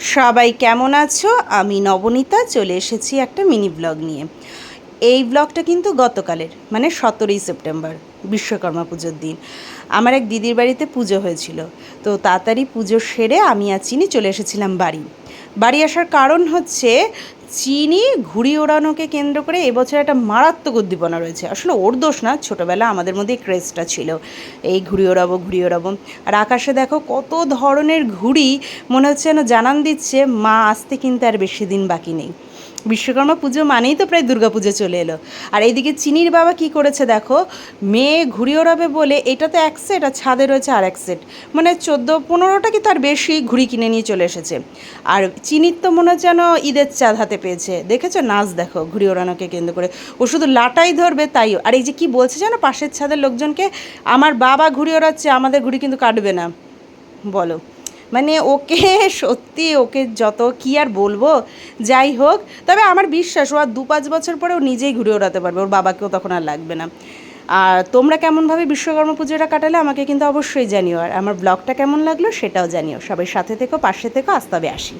সবাই কেমন আছো? আমি নবনীতা, চলে এসেছি একটা মিনি ব্লগ নিয়ে। এই ব্লগটা কিন্তু গতকালের মানে সতেরোই সেপ্টেম্বর, বিশ্বকর্মা পুজোর দিন। আমার এক দিদির বাড়িতে পুজো হয়েছিল। তো তাড়াতাড়ি পুজো সেরে আমি আর চিনি চলে এসেছিলাম বাড়ি। বাড়ি আসার কারণ হচ্ছে চিনি ঘুড়ি ওড়ানোকে কেন্দ্র করে এবছর একটা মারাত্মক উদ্দীপনা রয়েছে। আসলে ওর দোষ না, ছোটোবেলা আমাদের মধ্যে ক্রেজটা ছিল। এই ঘুড়ি ওড়াবো ঘুড়ি ওড়াবো। আর আকাশে দেখো কত ধরনের ঘুড়ি, মনে হচ্ছে যেন জানান দিচ্ছে, মা আসতে কিন্তু আর বেশি দিন বাকি নেই। বিশ্বকর্মা পুজো মানেই তো প্রায় দুর্গা পুজো চলে এলো। আর এইদিকে চিনির বাবা কি করেছে দেখো? মেয়ে ঘুড়ি ওড়াবে বলে, এটা তো এক সেট আর ছাদে রয়েছে আর এক সেট মানে চোদ্দ, পনেরোটা কি তার বেশি ঘুড়ি কিনে নিয়ে চলে এসেছে। আর চিনির তো মনে হচ্ছে যেন ঈদের চাঁদ হাতে পেয়েছে। দেখেছ? নাচ দেখো ঘুড়ি ওড়ানোকে কেন্দ্র করে। ও শুধু লাটাই ধরবে তাইও আর এই যে কি বলছে জানো পাশের ছাদের লোকজনকে? আমার বাবা ঘুড়ি ওড়াচ্ছে, আমাদের ঘুড়ি কিন্তু কাটবে না। বলো। মানে ওকে সত্যি ওকে যত কি আর বলব, যাই হোক। তবে আমার বিশ্বাস, ও আর দু পাঁচ বছর পরে ও নিজেই ঘুরে ওড়াতে পারবে, ওর বাবাকেও তখন আর লাগবে না। আর তোমরা কেমনভাবে বিশ্বকর্মা পুজোটা কাটালে আমাকে কিন্তু অবশ্যই জানিও, আর আমার ব্লগটা কেমন লাগল সেটাও জানিও। সবাই সাথে থেকো, পাশে থেকো, আজ আসি।